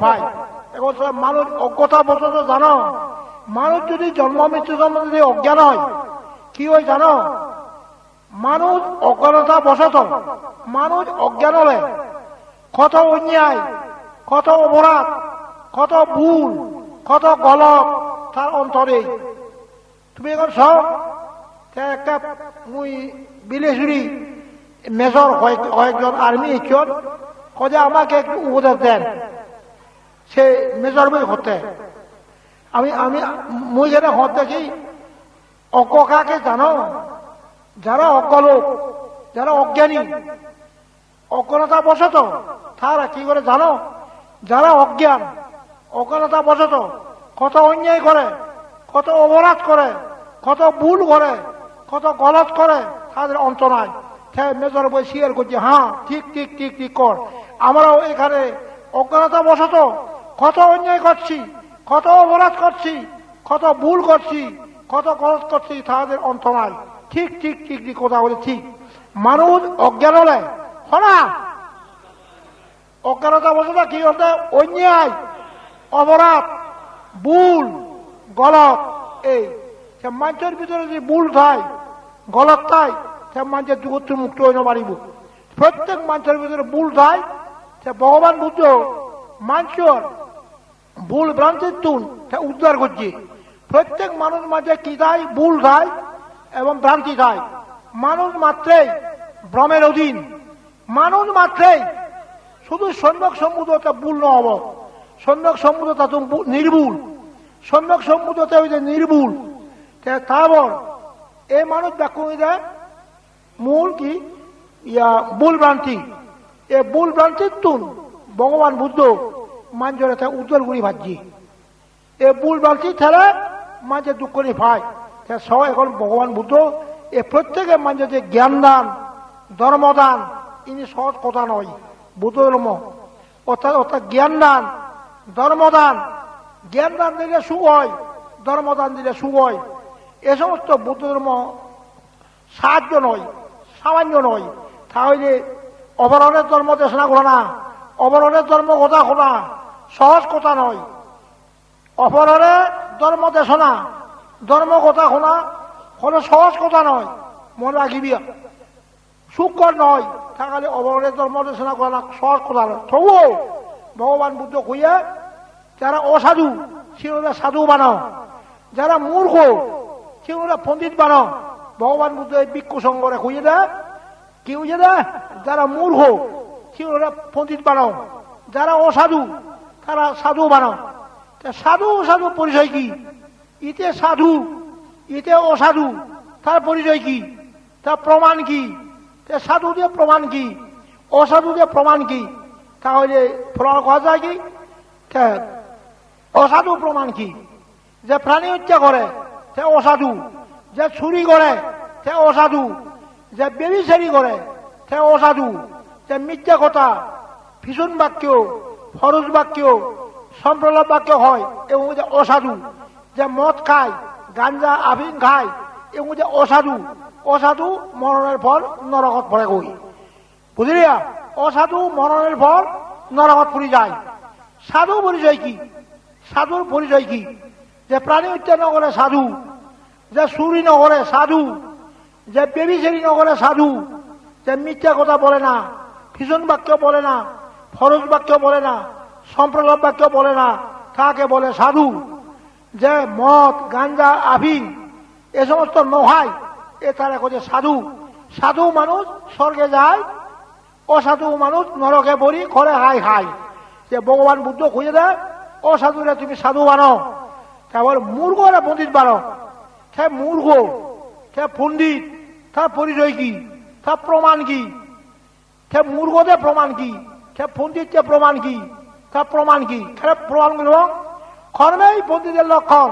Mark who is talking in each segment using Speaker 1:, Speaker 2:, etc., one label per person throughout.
Speaker 1: ভাই, এখন মানুষ অজ্ঞতা বশত জানো মানুষ যদি জন্ম মৃত্যু সম্বন্ধে অজ্ঞান হয়, কি হয় জানো? মানুষ অজ্ঞানতা বশত মানুষ অজ্ঞান হলে কত অন্যায়, কত অপরাধ, কত ভুল, কত তার অন্তরে তুমি এখন সব একটা মুই বিলেসুরি মেজর কয়েক- কয়েকজন আর্মি কজে আমাকে একটু উপদেশ দেন। সে মেজর বই হতে। আমি আমি, মুই যেটা হত দেখি, অককাকে জানো, যারা লোক যারা অজ্ঞানী অজ্ঞানতা বসত, তারা কি করে জানো? যারা অজ্ঞান অজ্ঞানতা বসত, কত অন্যায় করে, কত অপরাধ করে, কত ভুল করে, কত গলত করে, তাদের অন্ত নাই। মেজর বই শেয়ার করছে হ্যাঁ ঠিক ঠিক ঠিক ঠিক কর। আমরাও এখানে অজ্ঞানতা বসত কত অন্যায় করছি, কত অপরাধ করছি, কত ভুল করছি, কত গলত করছি তাদের অন্ত নাই। ঠিক ঠিক ঠিক ঠিক কথা বলে ঠিক। মানুষ অজ্ঞান হলে হনা অজ্ঞানতা বসত কি হতে অন্যায়, অপরাধ, ভুল, গলত, এই। সে মানুষের ভিতরে যদি ভুল থাই গলত থাই সে মানুষের যুগত্ব মুক্ত হইতে পারিব। প্রত্যেক মানুষের ভিতরে ভুল থাই সে ভগবান বুদ্ধ, মানুষের ভুল ভ্রান্তির তুন উদ্ধার করছে। প্রত্যেক মানুষ মাঝে কি থাই ভুল থাই এবং ভ্রান্তি থাই মানুষ মাত্রেই ভ্রমের অধীন। মানুষ মাত্রেই শুধু সম্যক সম্বুধতা ভুল নহব সম্যক সম্বুধতা তুমি নির্ভুল। সম্যক সম্বুধতা হইতে নির্ভুল। তে তারপর এই মানুষ হইতে মূল কি? ইয়া, ভুল ভ্রান্তি। এ ভুল ভ্রান্তির তুন, ভগবান বুদ্ধ। মানুষের একটা উজ্জ্বল গুড়ি ভাজি এ ভুল ভ্রান্তি ছেড়ে মানুষের দুঃখ নি ভাই। সব এখন ভগবান বুদ্ধ। এ প্রত্যেকে মানুষের যে জ্ঞান দান ধর্মদান, ইনি সহজ কথা নয়, বুদ্ধ ধর্ম। অর্থাৎ অর্থাৎ জ্ঞান দান ধর্মদান। জ্ঞান দান দিলে সুখ হয়, ধর্মদান দিলে সুখ হয়। এ সমস্ত বুদ্ধ ধর্ম সাহায্য নয়, সামান্য নয়। তাহলে অবরণের ধর্ম দেশনা করো না অবরণের ধর্ম কথা শোনা সহজ কথা নয়। অপররে ধর্ম দেশনা ধর্ম কথা শোনা হলে সহজ কথা নয়। মনে রাখিবি, সুখকর নয়। থাকালে অবরণের ধর্ম দেশনা করা না সহজ কথা নয়। তবুও ভগবান বুদ্ধ কইয়া, যারা অসাধু সেগুলো সাধু বানাও। যারা মূর্খ সেগুলো পণ্ডিত বানাও। ভগবান বুদ্ধ এই বিক্ষু সঙ্গরে খুঁজে দেয় কি বুঝে দেয়, যারা মূর্খ সেগুলো পণ্ডিত বানাও। যারা অসাধু তারা সাধু বানাও। তা সাধু অসাধু পরিচয় কি? ইতে সাধু, ইতে অসাধু, তার পরিচয় কি? তার প্রমাণ কি? তা সাধু দিয়ে প্রমাণ কি? অসাধু দিয়ে প্রমাণ কি? তাহলে প্রমাণ করা যায় কি? তা অসাধু প্রমাণ কি? যে প্রাণী হত্যা করে সে অসাধু। যে চুরি করে সে অসাধু। যে বেবিচারি করে সে অসাধু। যে মিথ্যা কথা, ভীষণ বাক্য ফরজ বাক্য, সম্প্রলাপ বাক্য হয় এবং যে অসাধু। যে মদ খায়, গাঞ্জা আফিং খায় এবং যে অসাধু। অসাধু মরণের ফল নরকত পড়ে গই বুঝলিয়া অসাধু মরণের ফল নরকত পড়ে যায়। সাধু পরিচয় কি? সাধুর পরিচয় কি? যে প্রাণী হত্যা নগরে সাধু, যে চুরি নগরে সাধু, যে বেবিচেরি নগরে সাধু, যে মিথ্যা কথা বলে না, ভীষণ বাক্য বলে না ফরজ বাক্য বলে না, সম্প্রলাপ বাক্য বলে না, কাকে বলে? সাধু। যে মদ, গাঞ্জা আফিং এ সমস্ত নহাই, এ তারা যে সাধু। সাধু মানুষ স্বর্গে যায়, অসাধু মানুষ নরকে পড়ি ঘরে হাই হাই। যে ভগবান বুদ্ধ খুঁজে দেয়, অসাধুরা তুমি সাধু বানো। তারপর মূর্খরা পণ্ডিত বানো। সে মূর্খ? সে পণ্ডিত? তার পরিচয় কি? তার প্রমাণ কি? সে মূর্খদের প্রমাণ কি? পণ্ডিতদের প্রমাণ কি? তার প্রমাণ কি? খেলে প্রমাণ করব কর্মেই পণ্ডিতের লক্ষণ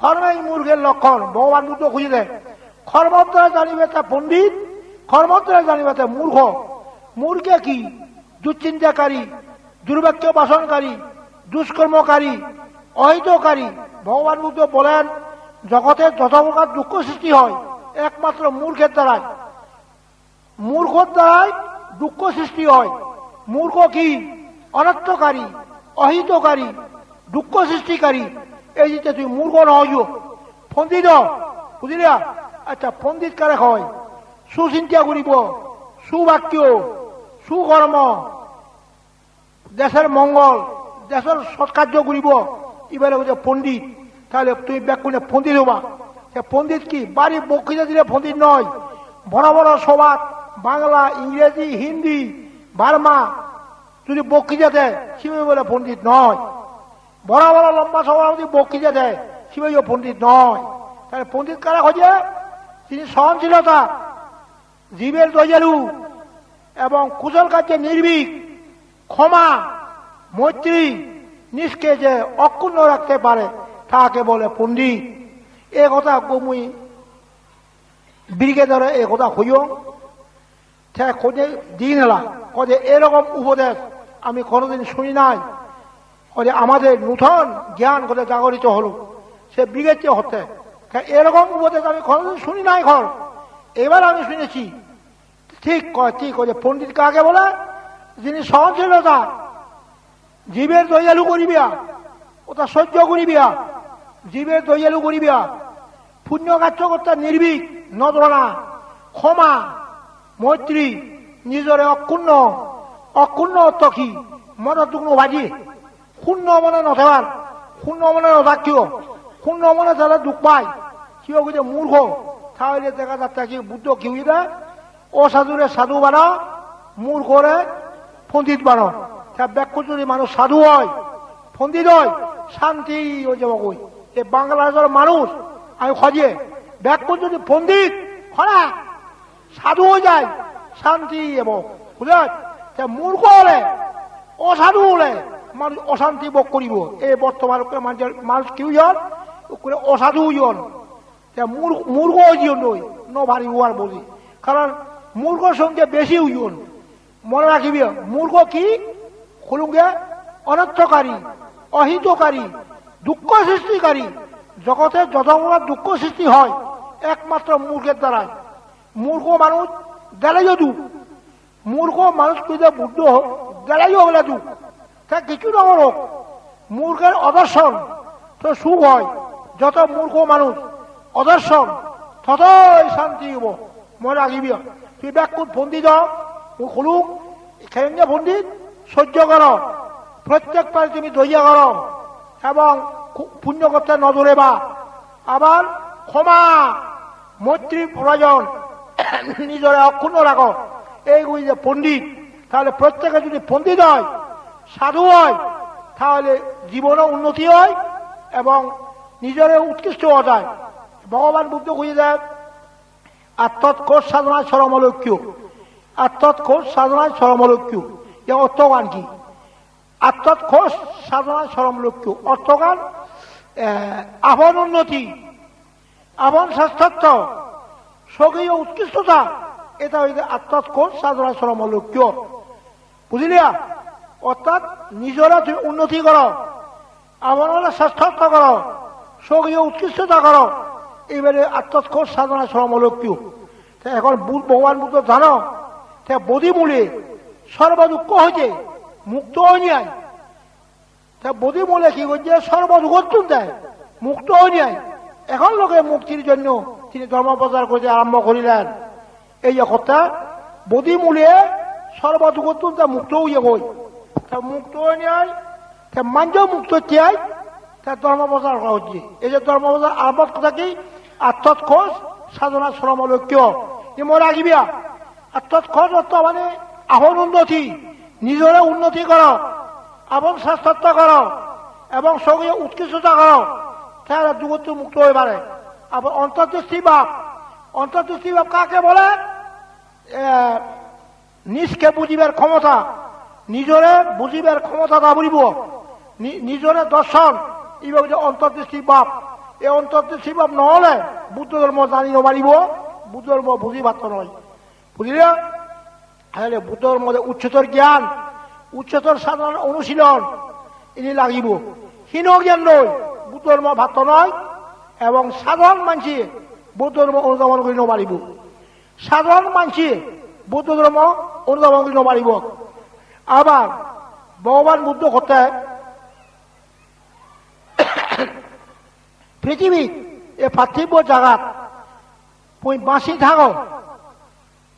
Speaker 1: কর্মেই মূর্খের লক্ষণ, ভগবান বুদ্ধ খুঁজে দেয়। কর্মদ্বারা জানিবে তা পণ্ডিত কর্মদ্বারা জানিবে তা মূর্খ। মূর্খে কি? দুশ্চিন্তাকারী দুর্বাক্য বাসনকারী, দুষ্কর্মকারী, অহিতকারী। ভগবান বুদ্ধ বলেন জগতের যত প্রকার দুঃখ সৃষ্টি হয়, একমাত্র মূর্খের দ্বারাই। মূর্খর দ্বারাই দুঃখ সৃষ্টি হয়। মূর্খ কি অনর্থকারী অহিতকারী, দুঃখ সৃষ্টিকারী, এই যে তুই মূর্খ নহজ পণ্ডিত বুঝলিয়া আচ্ছা পণ্ডিত কারে হয়? সুচিন্তা করিব, সুবাক্য, সুকর্ম। দেশের মঙ্গল, দেশের সৎকার্য করিব। এবারে হচ্ছে পণ্ডিত, তাহলে তুমি ব্যাকুণে পণ্ডিত হবা। সে পণ্ডিত কি? বাড়ি বক্তৃতা দিলে পণ্ডিত নয়। বড় বড় সভা, বাংলা, ইংরেজি, হিন্দি বার্মা, যদি বক্তৃতা দেয় শিবে বলে পণ্ডিত নয়। বড় বড় লম্বা সভা যদি বক্তৃতা দেয় শিবে পণ্ডিত নয়। তাহলে পণ্ডিত কারা খোঁজে? তিনি সহনশীলতা, জীবের দয়ালু এবং কুশল কার্যে নির্ভীক, ক্ষমা, মৈত্রী নিষ্কে যে অক্ষুণ্ণ রাখতে পারে, তাকে বলে পণ্ডিত। এ কথা মুই ব্রিগেডারে এ কথা খুঁজো। খোঁজে দিন এলা কজে এরকম উপদেশ আমি কোনোদিন শুনি নাই। কজে আমাদের নূতন জ্ঞান করে জাগরিত হলো। সে ব্রিগেডে হতে। এরকম উপদেশ আমি কোনোদিন শুনি নাই ঘর। এবার আমি শুনেছি। ঠিক কয়, ঠিক যে পণ্ডিত কাকে বলে? যিনি সহনশীলতা, জীবের দয়ালু করিবিয়া, ওটা সহ্য করিবিয়া, জীবের দয়ালু করিবিয়া পুণ্য কার্য করতে নির্ভীক, নজরনা, ক্ষমা মৈত্রী নিজরে অক্ষুণ্ণ অক্ষুণ্ণ অর্থ কি মনত টুকনো ভাজি শূন্য মনে নথেবার শূন্য মনে নথাক নথাকিও শূন্য মনে তাহলে দুঃখ পায়। কিয় বুঝে মূর্খ তাহলে দেখা যাচ্ছে কি? বুদ্ধ বুঝে অসাধুরে সাধু বানা মূর্খরে পণ্ডিত বানো। ব্যাখ্য যদি মানুষ সাধু হয়, পণ্ডিত হয়, শান্তি হয়ে যাব কই এই বাংলাদেশের মানুষ আমি খোঁজে ব্যাখ্য যদি পণ্ডিত হরা সাধু যায়, শান্তি এবং বুঝলেন? তা মূর্খ হলে, অসাধু হলে মানুষ অশান্তি ভোগ করিব। এই বর্তমান মানুষ কেউ জন করে অসাধু জন মূর্খ জীবন নই ন ভারী হওয়ার বলি। কারণ মূর্খর সঙ্গে বেশি উজন মনে রাখিবি, মূর্খ কি? খুলুঙ্গে অনর্থকারী, অহিতকারী, দুঃখ সৃষ্টিকারী। জগতে যতগুলো দুঃখ সৃষ্টি হয়, একমাত্র মূর্খের দ্বারাই। মূর্খ মানুষ গেলেও দুঃখ মূর্খ মানুষ যদি বুদ্ধ হোক গেলেও হলে দুঃখ তা কিছু নগর হোক মূর্খের অদর্শন তো সুখ হয়। যত মূর্খ মানুষ অদর্শন ততই শান্তি হব। মনে রাখিবি তুই ব্যাকুট পণ্ডিত মুখ খুলুক খেলেন পণ্ডিত সহ্য কর প্রত্যেক পারে তুমি দইয়া কর এবং পুণ্য করতে নজরে বা আবার ক্ষমা মৈত্রী প্রয়োজন নিজরে অক্ষুণ্ণ রাখো। এইগুলি যে পণ্ডিত, তাহলে প্রত্যেকে যদি পণ্ডিত হয়, সাধু হয়, তাহলে জীবনও উন্নতি হয় এবং নিজরে উৎকৃষ্ট হওয়া যায়। ভগবান বুদ্ধ খুঁজে দেয় আত্মৎকোষ সাধনায় সরমলক্ষ্য। আত্মৎকোষ সাধনায় সরমলক্ষ্য। যে অর্থগান কি? আত্মৎকোষ সাধনায় সরমলক্ষ্য। অর্থগান আভন উন্নতি। আভন শ্রেষ্ঠত্ব। স্বকীয় উৎকৃষ্টতা, এটা হইতে আত্মৎকোষ সাধনায় সরমলক্ষ্য বুঝলিয়া? অর্থাৎ নিজরা তুমি উন্নতি করো আবরণের শ্রেষ্ঠত্ব করো, স্বকীয় উৎকৃষ্টতা করো এবারে আত্মৎকোষ সাধনা শ্রমলক্ষ্য এখন ভগবান বুদ্ধ জানো বদি মূলে সর্বদুঃখ হয়েছে মুক্ত হয়ে যায় তা বদি মূলে কি করছে? সর্বদুঃখ দেয়, মুক্ত হয়ে যায় এখন লোকে মুক্তির জন্য তিনি ধর্ম প্রচার করতে আরম্ভ করিলেন। এই কথা, বদি মূলে সর্বদুঃখ মুক্ত হয়ে গই। তা মুক্ত হয়ে যায় তা মাঞ্জ মুক্ত চাই তা ধর্ম প্রচার করা হচ্ছে। এই যে ধর্ম প্রচার আরম্ভ কথা কি? আত্মৎখোষ সাধনা শ্রমলক্ষ্য এ মনে রাখিবিয়া আত্মৎখোষ অর্থ মানে আহন উন্নতি নিজরে উন্নতি কর এবং শ্রেষ্ঠত্ব কর, এবং সঙ্গে উৎকৃষ্টতা কর, তাহলে যুগত্ব মুক্ত হয়ে পারে আবার অন্তর্দৃষ্টি বাপ অন্তর্দৃষ্টি বাপ কাকে বলে? নিজকে বুঝিবার ক্ষমতা। নিজরে বুঝিবার ক্ষমতা তা বুঝিব নিজরে দর্শন। এইভাবে অন্তর্দৃষ্টি বাপ এই অন্তর্দৃষ্টি বাপ নহলে বুদ্ধ ধর্ম জানি নমারিব বুদ্ধ ধর্ম বুঝি পারত নয়। বুঝলি? তাহলে বুদ্ধ ধর্ম উচ্চতর জ্ঞান, উচ্চতর সাধারণ অনুশীলন ইনি লাগিব। হীন জ্ঞান নয় বুদ্ধ ধর্ম ভাত নয়। এবং সাধারণ মানসি বৌদ্ধ ধর্ম অনুধাবন করি নপারিব সাধারণ মানসি বৌদ্ধ ধর্ম অনুধাবন করি নপারিব আবার ভগবান বুদ্ধ কথায় পৃথিবীর এ পার্থিব জাগাত বাঁচি থাকো